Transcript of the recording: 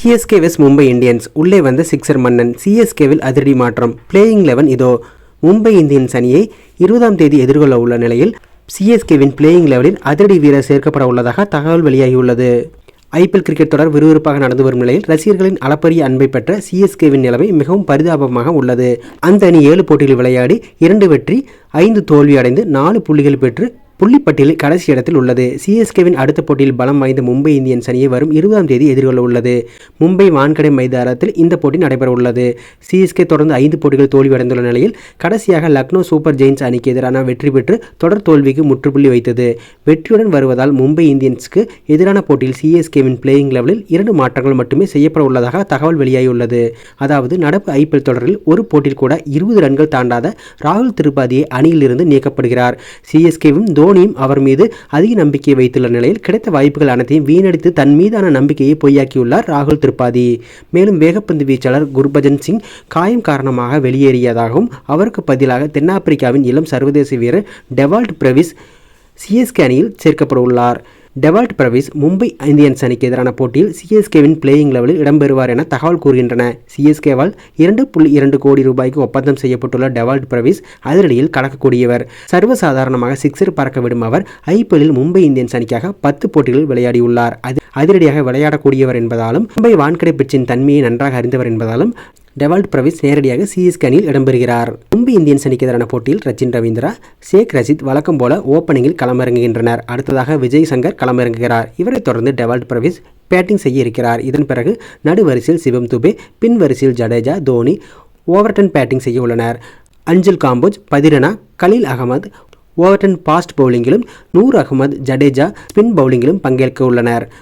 CSK வெஸ் Mumbai Indians. உள்ளே வந்த sixer மன்னன் சிஎஸ்கேவில் அதிரடி மாற்றம். பிளேயிங் லெவன் இதோ மும்பை இந்தியன்ஸ் அணியை இருபதாம் தேதி எதிர்கொள்ள உள்ள நிலையில் சிஎஸ்கேவின் பிளேயிங் லெவலில் அதிரடி வீரர் சேர்க்கப்பட உள்ளதாக தகவல் வெளியாகியுள்ளது. ஐபிஎல் கிரிக்கெட் தொடர் விறுவிறுப்பாக நடந்து வரும் நிலையில் ரசிகர்களின் அளப்பரிய அன்பை பெற்ற சிஎஸ்கேவின் நிலைமை மிகவும் பரிதாபமாக உள்ளது. அந்த அணி ஏழு போட்டிகளில் விளையாடி இரண்டு வெற்றி ஐந்து தோல்வி அடைந்து நாலு புள்ளிகள் பெற்று புள்ளிப்பட்டியலில் கடைசி இடத்தில் உள்ளது. சிஎஸ்கேவின் அடுத்த போட்டியில் பலம் வாய்ந்த மும்பை இந்தியன்ஸ் அணியை வரும் இருபதாம் தேதி எதிர்கொள்ள உள்ளது. மும்பை வான்கடை மைதானத்தில் இந்த போட்டி நடைபெற உள்ளது சிஎஸ்கே தொடர்ந்து ஐந்து போட்டிகள் தோல்வியடைந்துள்ள நிலையில் கடைசியாக லக்னோ சூப்பர் ஜெயின்ஸ் அணிக்கு எதிரான வெற்றி பெற்று தொடர் தோல்விக்கு முற்றுப்புள்ளி வைத்தது. வெற்றியுடன் வருவதால் மும்பை இந்தியன்ஸ்க்கு எதிரான போட்டியில் சிஎஸ்கேவின் பிளேயிங் லெவலில் இரண்டு மாற்றங்கள் மட்டுமே செய்யப்பட உள்ளதாக தகவல் வெளியாகியுள்ளது. அதாவது நடப்பு ஐபிஎல் தொடரில் ஒரு போட்டியில் கூட இருபது ரன்கள் தாண்டாத ராகுல் திரிபாதியை அணியிலிருந்து நீக்கப்படுகிறார். சிஎஸ்கேவும் தோனியும் அவர் மீது அதிக நம்பிக்கை வைத்துள்ள நிலையில் கிடைத்த வாய்ப்புகள் அனைத்தையும் வீணடித்து தன் மீதான நம்பிக்கையை பொய்யாக்கியுள்ளார் ராகுல் திரிபாதி. மேலும் வேகப்பந்து வீச்சாளர் குர்பஜன் சிங் காயம் காரணமாக வெளியேறியதாகவும் அவருக்கு பதிலாக தென்னாப்பிரிக்காவின் இளம் சர்வதேச வீரர் டெவால்ட் பிரவிஸ் சிஎஸ்கே அணியில் சேர்க்கப்பட உள்ளார். டெவால்ட் பிரவிஸ் மும்பை இந்தியன்ஸ் அணிக்கு எதிரான போட்டியில் சிஎஸ்கேவின் பிளேயிங் லெவலில் இடம்பெறுவார் என தகவல் கூறுகின்றன. சிஎஸ்கேவால் இரண்டு புள்ளி இரண்டு கோடி ரூபாய்க்கு ஒப்பந்தம் செய்யப்பட்டுள்ள டெவால்ட் பிரவிஸ் அதிரடியில் கடக்கக்கூடியவர். சர்வசாதாரணமாக சிக்ஸர் பறக்க விடும் அவர் ஐபிஎல்லில் மும்பை இந்தியன்ஸ் அணிக்காக பத்து போட்டிகளில் விளையாடியுள்ளார். அது அதிரடியாக விளையாடக்கூடியவர் என்பதாலும் மும்பை வான்கடை பிச்சின் தன்மையை நன்றாக அறிந்தவர் என்பதாலும் டெவால்ட் பிரவிஸ் நேரடியாக சிஎஸ்கே அணியில் இடம்பெறுகிறார். மும்பை இந்தியன்ஸ் அணிக்கு எதிரான போட்டியில் ரச்சின் ரவீந்திரா ஷேக் ரஷித் வழக்கம் போல ஓப்பனிங்கில் களமிறங்குகின்றனர். அடுத்ததாக விஜய் சங்கர் களமிறங்குகிறார். இவரைத் தொடர்ந்து டெவால்ட் பிரவிஸ் பேட்டிங் செய்ய இருக்கிறார். இதன் பிறகு நடுவரிசையில் சிவம் துபே பின் வரிசையில் ஜடேஜா தோனி ஓவர்டன் பேட்டிங் செய்ய உள்ளனர். அஞ்சல் காம்போஜ் பதிரனா கலீல் அகமது ஓவர்டன் பாஸ்ட் பவுலிங்கிலும் நூர் அகமது ஜடேஜா ஸ்பின் பவுலிங்கிலும் பங்கேற்க உள்ளனர்.